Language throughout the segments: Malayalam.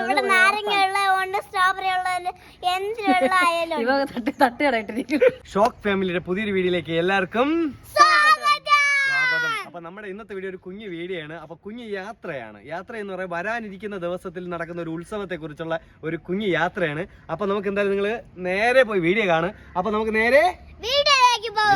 ഇവിടെ നാരങ്ങ ഉള്ളതുകൊണ്ട് സ്ട്രോബെറി ഉള്ളതുകൊണ്ട് എന്ത് വെള്ളം ആയാലും ഇവ തട്ടി തട്ടി ഷോക്ക് ഫാമിലിയുടെ പുതിയൊരു വീഡിയോയിലേക്ക് എല്ലാവർക്കും സ്വാഗതം. സ്വാഗതം അപ്പൊ നമ്മുടെ ഇന്നത്തെ വീഡിയോ ഒരു കുഞ്ഞു വീഡിയോ ആണ്. അപ്പൊ കുഞ്ഞു യാത്രയാണ്. യാത്ര എന്ന് പറയാൻ വരാനിരിക്കുന്ന ദിവസത്തിൽ നടക്കുന്ന ഒരു ഉത്സവത്തെ കുറിച്ചുള്ള ഒരു കുഞ്ഞു യാത്രയാണ്. അപ്പൊ നമുക്ക് എന്തായാലും നിങ്ങൾ നേരെ പോയി വീഡിയോ കാണും. അപ്പൊ നമുക്ക് നേരെ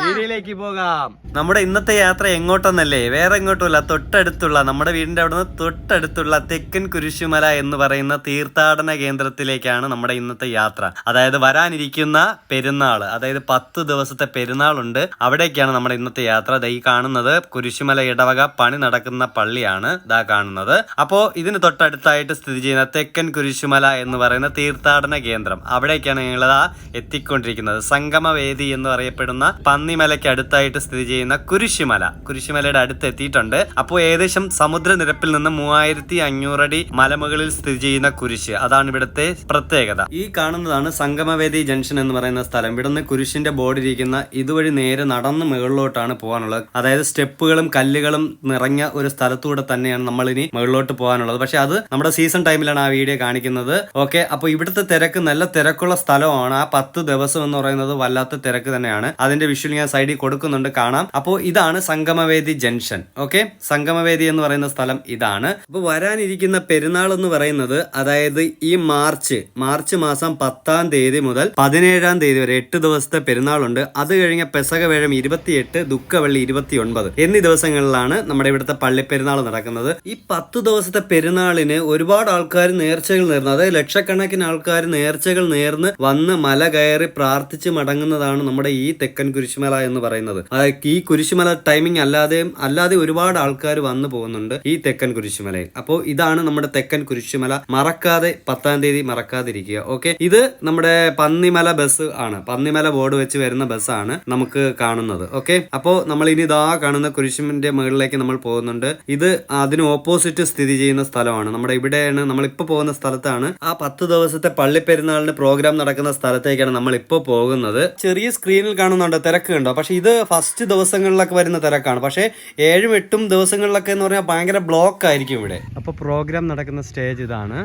വീഡിയോയിലേക്ക് പോകാം. നമ്മുടെ ഇന്നത്തെ യാത്ര എങ്ങോട്ടൊന്നല്ലേ? വേറെ എങ്ങോട്ടുമല്ല തൊട്ടടുത്തുള്ള നമ്മുടെ വീടിന്റെ അവിടുന്ന് തൊട്ടടുത്തുള്ള തെക്കൻ കുരിശുമല എന്ന് പറയുന്ന തീർത്ഥാടന കേന്ദ്രത്തിലേക്കാണ് നമ്മുടെ ഇന്നത്തെ യാത്ര. അതായത് വരാനിരിക്കുന്ന പെരുന്നാൾ അതായത് പത്ത് ദിവസത്തെ പെരുന്നാളുണ്ട്. അവിടേക്കാണ് നമ്മുടെ ഇന്നത്തെ യാത്ര. ഈ കാണുന്നത് കുരിശുമല ഇടവക പണി നടക്കുന്ന പള്ളിയാണ് ഇതാ കാണുന്നത്. അപ്പോ ഇതിന് തൊട്ടടുത്തായിട്ട് സ്ഥിതി ചെയ്യുന്ന തെക്കൻ കുരിശുമല എന്ന് പറയുന്ന തീർത്ഥാടന കേന്ദ്രം. അവിടേക്കാണ് ഞങ്ങളിതാ എത്തിക്കൊണ്ടിരിക്കുന്നത്. സംഗമവേദി എന്ന് പറയപ്പെടുന്ന പന്നിമലയ്ക്ക് അടുത്തായിട്ട് സ്ഥിതി ചെയ്യുന്ന കുരിശിമല. കുരിശിമലയുടെ അടുത്ത് എത്തിയിട്ടുണ്ട് അപ്പോൾ ഏകദേശം സമുദ്രനിരപ്പിൽ നിന്ന് മൂവായിരത്തി അഞ്ഞൂറടി മലമുകളിൽ സ്ഥിതി ചെയ്യുന്ന കുരിശ്. അതാണ് ഇവിടുത്തെ പ്രത്യേകത. ഈ കാണുന്നതാണ് സംഗമവേദി ജംഗ്ഷൻ എന്ന് പറയുന്ന സ്ഥലം. ഇവിടുന്ന് കുരിശിന്റെ ബോർഡ് ഇരിക്കുന്ന ഇതുവഴി നേരെ നടന്ന് മുകളിലോട്ടാണ് പോകാനുള്ളത്. അതായത് സ്റ്റെപ്പുകളും കല്ലുകളും നിറഞ്ഞ ഒരു സ്ഥലത്തൂടെ തന്നെയാണ് നമ്മൾ ഇനി മുകളിലോട്ട് പോകാനുള്ളത്. പക്ഷെ അത് നമ്മുടെ സീസൺ ടൈമിലാണ് ആ വീഡിയോ കാണിക്കുന്നത്. ഓക്കെ അപ്പോൾ ഇവിടുത്തെ തിരക്ക് നല്ല തിരക്കുള്ള സ്ഥലമാണ്. ആ പത്ത് ദിവസം എന്ന് പറയുന്നത് വല്ലാത്ത തിരക്ക് തന്നെയാണ്. അതിന്റെ വിഷ്വൽ ഞാൻ സൈഡിൽ കൊടുക്കുന്നുണ്ട് കാണാം. അപ്പോൾ ഇതാണ് സംഗമവേദി ജംഗ്ഷൻ. ഓക്കെ? സംഗമവേദി എന്ന് പറയുന്ന സ്ഥലം ഇതാണ്. അപ്പോൾ വരാനിരിക്കുന്ന പെരുന്നാൾ എന്ന് പറയുന്നത് അതായത് ഈ മാർച്ച് മാർച്ച് മാസം പത്താം തീയതി മുതൽ പതിനേഴാം തീയതി വരെ എട്ട് ദിവസത്തെ പെരുന്നാളുണ്ട്. അത് കഴിഞ്ഞ പെസകവേഴം ഇരുപത്തിയെട്ട് ദുഃഖവെള്ളി ഇരുപത്തി ഒൻപത് എന്നീ ദിവസങ്ങളിലാണ് നമ്മുടെ ഇവിടുത്തെ പള്ളിപ്പെരുന്നാൾ നടക്കുന്നത്. ഈ പത്ത് ദിവസത്തെ പെരുന്നാളിന് ഒരുപാട് ആൾക്കാർ നേർച്ചകൾ നേർന്നു അതായത് ലക്ഷക്കണക്കിന് ആൾക്കാർ നേർച്ചകൾ നേർന്ന് വന്ന് മല കയറി പ്രാർത്ഥിച്ച് മടങ്ങുന്നതാണ് നമ്മുടെ ഈ തെക്കൻ കുരിശുമല എന്ന് പറയുന്നത്. ഈ കുരിശുമല ടൈമിംഗ് അല്ലാതെയും അല്ലാതെ ഒരുപാട് ആൾക്കാർ വന്നു പോകുന്നുണ്ട് ഈ തെക്കൻ കുരിശുമലയിൽ. അപ്പോൾ ഇതാണ് നമ്മുടെ തെക്കൻ കുരിശുമല. മറക്കാതെ പത്താം തീയതി മറക്കാതിരിക്കുക. ഓക്കെ? ഇത് നമ്മുടെ പന്നിമല ബസ് ആണ്. പന്നിമല ബോർഡ് വെച്ച് വരുന്ന ബസ്സാണ് നമുക്ക് കാണുന്നത്. ഓക്കെ? അപ്പോൾ നമ്മൾ ഇനി ഇതാ കാണുന്ന കുരിശുമിന്റെ മുകളിലേക്ക് നമ്മൾ പോകുന്നുണ്ട്. ഇത് അതിന് ഓപ്പോസിറ്റ് സ്ഥിതി ചെയ്യുന്ന സ്ഥലമാണ്. നമ്മുടെ ഇവിടെയാണ് നമ്മൾ ഇപ്പോൾ പോകുന്ന സ്ഥലത്താണ്. ആ പത്ത് ദിവസത്തെ പള്ളിപ്പെരുന്നാളിന് പ്രോഗ്രാം നടക്കുന്ന സ്ഥലത്തേക്കാണ് നമ്മൾ ഇപ്പോൾ പോകുന്നത്. ചെറിയ സ്ക്രീനിൽ കാണുന്നുണ്ട്. തിരക്ക് ഉണ്ടോ പക്ഷെ ഇത് ഫസ്റ്റ് ദിവസങ്ങളിലൊക്കെ വരുന്ന തിരക്കാണ്. പക്ഷെ ഏഴും എട്ടും ദിവസങ്ങളിലൊക്കെ എന്ന് പറഞ്ഞാൽ ഭയങ്കര ബ്ലോക്ക് ആയിരിക്കും ഇവിടെ. അപ്പോൾ പ്രോഗ്രാം നടക്കുന്ന സ്റ്റേജ് ഇതാണ്.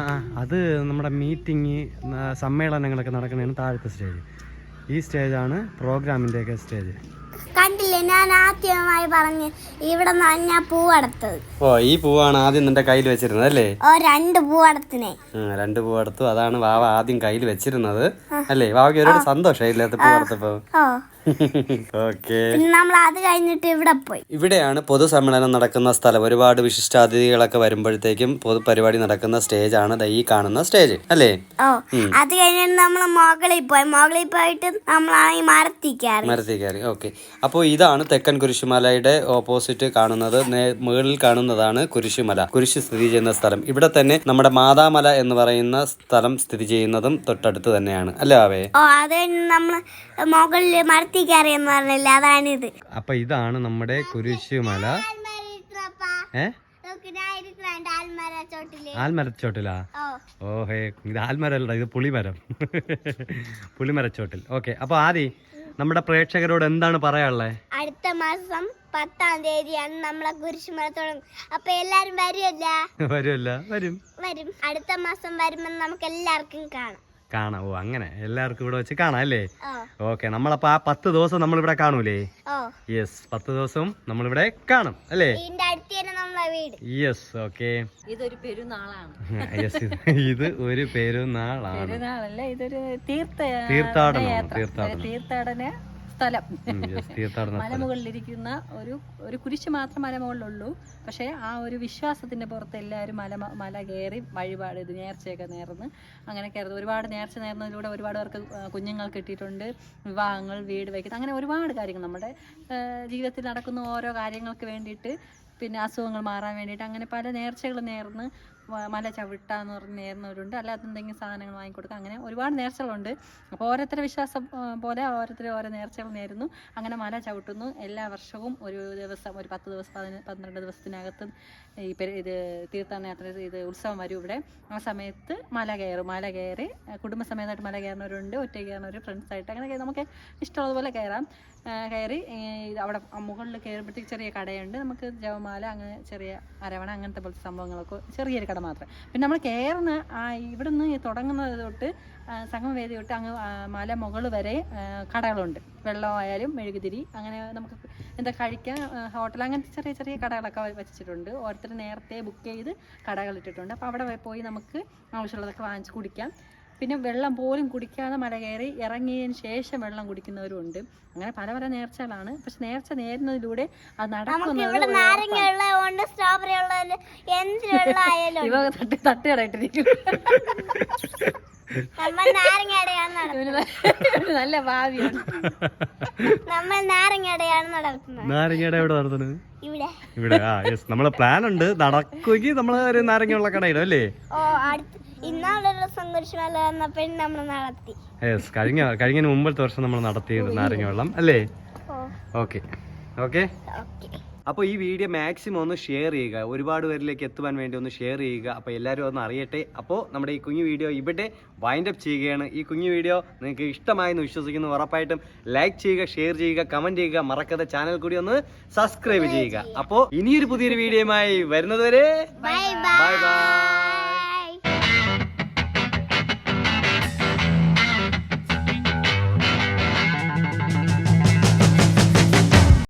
ആ അത് നമ്മുടെ മീറ്റിംഗ് സമ്മേളനങ്ങളൊക്കെ നടക്കുന്നതാണ് താഴത്തെ സ്റ്റേജ് ഈ സ്റ്റേജാണ് പ്രോഗ്രാമിന്റെയൊക്കെ സ്റ്റേജ് കണ്ടില്ലേ? ഞാൻ ആദ്യമായി പറഞ്ഞ് ഇവിടെ നിന്നാണ് ഞാൻ പൂവടത്തത് ഓ ഈ പൂവാണ് ആദ്യം നിന്റെ കയ്യിൽ വെച്ചിരുന്നത് അല്ലേ? ഓ രണ്ട് പൂവടത്തിനെ രണ്ട് പൂവെടുത്തു അതാണ് വാവ ആദ്യം കയ്യിൽ വെച്ചിരുന്നത്. അല്ലേ? വാവയ്ക്ക് ഒരുപാട് ഓ ഓക്കെ. നമ്മൾ അത് കഴിഞ്ഞിട്ട് ഇവിടെ പോയി. ഇവിടെയാണ് പൊതുസമ്മേളനം നടക്കുന്ന സ്ഥലം. ഒരുപാട് വിശിഷ്ടാതിഥികളൊക്കെ വരുമ്പോഴത്തേക്കും പൊതു പരിപാടി നടക്കുന്ന സ്റ്റേജ് ആണ് ഈ കാണുന്ന സ്റ്റേജ്. അല്ലേ? അത് കഴിഞ്ഞിട്ട് നമ്മൾ മുകളിൽ പോയി. മുകളിൽ പോയിട്ട് നമ്മൾ മരത്തിൽ കയറി. മരത്തിൽ കയറി. ഓക്കെ. അപ്പോൾ ഇതാണ് തെക്കൻ കുരിശുമലയുടെ ഓപ്പോസിറ്റ് കാണുന്നത്. മുകളിൽ കാണുന്നതാണ് കുരിശുമല. കുരിശ് സ്ഥിതി ചെയ്യുന്ന സ്ഥലം. ഇവിടെ തന്നെ നമ്മുടെ മാതാമല എന്ന് പറയുന്ന സ്ഥലം സ്ഥിതി ചെയ്യുന്നതും തൊട്ടടുത്ത് തന്നെയാണ്. അല്ലേ? ആവേ ഓ അത് നമ്മൾ മുകളിൽ മരത്തിൽ കയറി എന്ന് പറഞ്ഞില്ല അതാണിത്. അപ്പൊ ഇതാണ് നമ്മുടെ കുരിശുമല. ഏ? ആൽമരച്ചോട്ടിലാ. ഓഹേ ഇത് ആൽമരല്ല ഇത് പുളിമരം. പുളിമരച്ചോട്ടിൽ. ഓക്കെ അപ്പൊ ആദി നമ്മുടെ പ്രേക്ഷകരോട് എന്താണ് പറയാനുള്ളത് അടുത്ത മാസം പത്താം തീയതിയാണ് നമ്മളെ കുരിശുമല തുടങ്ങും അപ്പൊ എല്ലാരും വരുമല്ല വരുമല്ല വരും. വരും. അടുത്ത മാസം വരുമ്പോൾ നമുക്ക് എല്ലാവർക്കും കാണാം. കാണാം. ഓ അങ്ങനെ. എല്ലാവർക്കും ഇവിടെ വെച്ച് കാണാം അല്ലേ? ഓക്കെ നമ്മളപ്പോ ആ പത്ത് ദിവസം നമ്മളിവിടെ കാണൂലേ? ഓ. യെസ് പത്ത് ദിവസവും നമ്മളിവിടെ കാണും അല്ലേ? യെസ് ഓക്കെ ഇതൊരു പെരുന്നാളാണ്. യെസ് ഇത് ഒരു പെരുന്നാളാണ്. തീർത്ഥാടനം തീർത്ഥാടനം. തീർത്ഥാടന സ്ഥലം. മലമുകളിലിരിക്കുന്ന ഒരു ഒരു കുരിശ് മാത്രം മലമുകളിലുള്ളൂ. പക്ഷേ ആ ഒരു വിശ്വാസത്തിന്റെ പുറത്ത് എല്ലാവരും മല മല കയറി വഴിപാട് ഇത് നേർച്ചയൊക്കെ നേർന്ന് അങ്ങനെ കയറുന്നത് ഒരുപാട് നേർച്ച നേർന്നതിലൂടെ ഒരുപാട് പേർക്ക് കുഞ്ഞുങ്ങൾ കിട്ടിയിട്ടുണ്ട്. വിവാഹങ്ങൾ വീട് വയ്ക്കുന്നത് അങ്ങനെ ഒരുപാട് കാര്യങ്ങൾ നമ്മുടെ ജീവിതത്തിൽ നടക്കുന്ന ഓരോ കാര്യങ്ങൾക്ക് വേണ്ടിയിട്ട് പിന്നെ അസുഖങ്ങൾ മാറാൻ വേണ്ടിയിട്ട് അങ്ങനെ പല നേർച്ചകൾ നേർന്ന് മല ചവിട്ടാന്ന് പറഞ്ഞ് നേരുന്നവരുണ്ട്. അല്ലാതെ എന്തെങ്കിലും സാധനങ്ങൾ വാങ്ങിക്കൊടുക്കുക. അങ്ങനെ ഒരുപാട് നേർച്ചകളുണ്ട്. അപ്പോൾ ഓരോരുത്തരുടെ വിശ്വാസം പോലെ ഓരോരുത്തർ ഓരോ നേർച്ചകൾ നേരുന്നു. അങ്ങനെ മല ചവിട്ടുന്നു. എല്ലാ വർഷവും ഒരു ദിവസം ഒരു പത്ത് ദിവസം പതിന പന്ത്രണ്ട് ദിവസത്തിനകത്ത് ഈ ഇത് തീർത്ഥാടന യാത്ര ഇത് ഉത്സവം വരും ഇവിടെ. ആ സമയത്ത് മല കയറും. മല കയറി കുടുംബസമേതമായിട്ട് മല കയറുന്നവരുണ്ട്. ഒറ്റ കയറുന്നവർ ഫ്രണ്ട്സായിട്ട്. അങ്ങനെ നമുക്ക് ഇഷ്ടമുള്ളതുപോലെ കയറാം. കയറി അവിടെ മുകളിൽ കയറുമ്പോഴത്തേക്ക് ചെറിയ കടയുണ്ട്. നമുക്ക് ജവമാല അങ്ങനെ ചെറിയ അരവണ അങ്ങനത്തെ പോലത്തെ സംഭവങ്ങളൊക്കെ ചെറിയൊരു കട മാത്രം. പിന്നെ നമ്മൾ കയറുന്ന ഇവിടുന്ന് തുടങ്ങുന്നത് തൊട്ട് സംഗമവേദി തൊട്ട് അങ്ങ് മല മുകൾ വരെ കടകളുണ്ട്. വെള്ളമായാലും മെഴുകുതിരി അങ്ങനെ നമുക്ക് എന്താ കഴിക്കാൻ ഹോട്ടൽ അങ്ങനത്തെ ചെറിയ ചെറിയ കടകളൊക്കെ വെച്ചിട്ടുണ്ട്. ഓരോരുത്തർ നേരത്തെ ബുക്ക് ചെയ്ത് കടകളിട്ടിട്ടുണ്ട് അപ്പോൾ അവിടെ പോയി നമുക്ക് ആവശ്യമുള്ളതൊക്കെ വാങ്ങിച്ച് കുടിക്കാം. പിന്നെ വെള്ളം പോലും കുടിക്കാതെ മല കയറി ഇറങ്ങിയതിന് ശേഷം വെള്ളം കുടിക്കുന്നവരും ഉണ്ട് അങ്ങനെ പല പല നേർച്ചകളാണ്. പക്ഷെ നേർച്ച നേരുന്നതിലൂടെ അത് നമുക്ക് നടക്കുന്നത് സ്ട്രോബെറി ഇവ തട്ടി ഇവന് നല്ല ഭാവിയാണ്. നമ്മൾ നാരങ്ങയുടെയാണ് നടത്തുന്നത് നാരങ്ങയുടെ എവിടെ നടത്തുന്നത്? ഇവിടെ. ഇവിടെ. ആ യെസ് നമ്മളെ പ്ലാൻ ഉണ്ട്. നടക്കുമെങ്കിൽ നമ്മൾ ഒരു നാരങ്ങയുള്ള കടയിടും അല്ലേ? ഓ അടുത്ത് ഇന്നാളൊരു കുരിശുമല വന്നപ്പോഴും നമ്മൾ നടത്തി. യെസ് കഴിഞ്ഞ മുമ്പത്തെ വർഷം നമ്മൾ നടത്തിയത് നാരങ്ങ വെള്ളം അല്ലേ? ഓക്കെ ഓക്കെ അപ്പൊ അപ്പോൾ ഈ വീഡിയോ മാക്സിമം ഒന്ന് ഷെയർ ചെയ്യുക. ഒരുപാട് പേരിലേക്ക് എത്തുവാൻ വേണ്ടി ഒന്ന് ഷെയർ ചെയ്യുക. അപ്പോൾ എല്ലാവരും ഒന്ന് അറിയട്ടെ. അപ്പോൾ നമ്മുടെ ഈ കുഞ്ഞു വീഡിയോ ഇവിടെ വൈൻഡ് അപ്പ് ചെയ്യുകയാണ്. ഈ കുഞ്ഞു വീഡിയോ നിങ്ങൾക്ക് ഇഷ്ടമായെന്ന് വിശ്വസിക്കുന്നു ഉറപ്പായിട്ടും. ലൈക്ക് ചെയ്യുക ഷെയർ ചെയ്യുക കമന്റ് ചെയ്യുക. മറക്കാതെ ചാനൽ കൂടി ഒന്ന് സബ്സ്ക്രൈബ് ചെയ്യുക. അപ്പോൾ ഇനിയൊരു പുതിയൊരു വീഡിയോയുമായി വരുന്നതുവരെ ബൈ ബൈ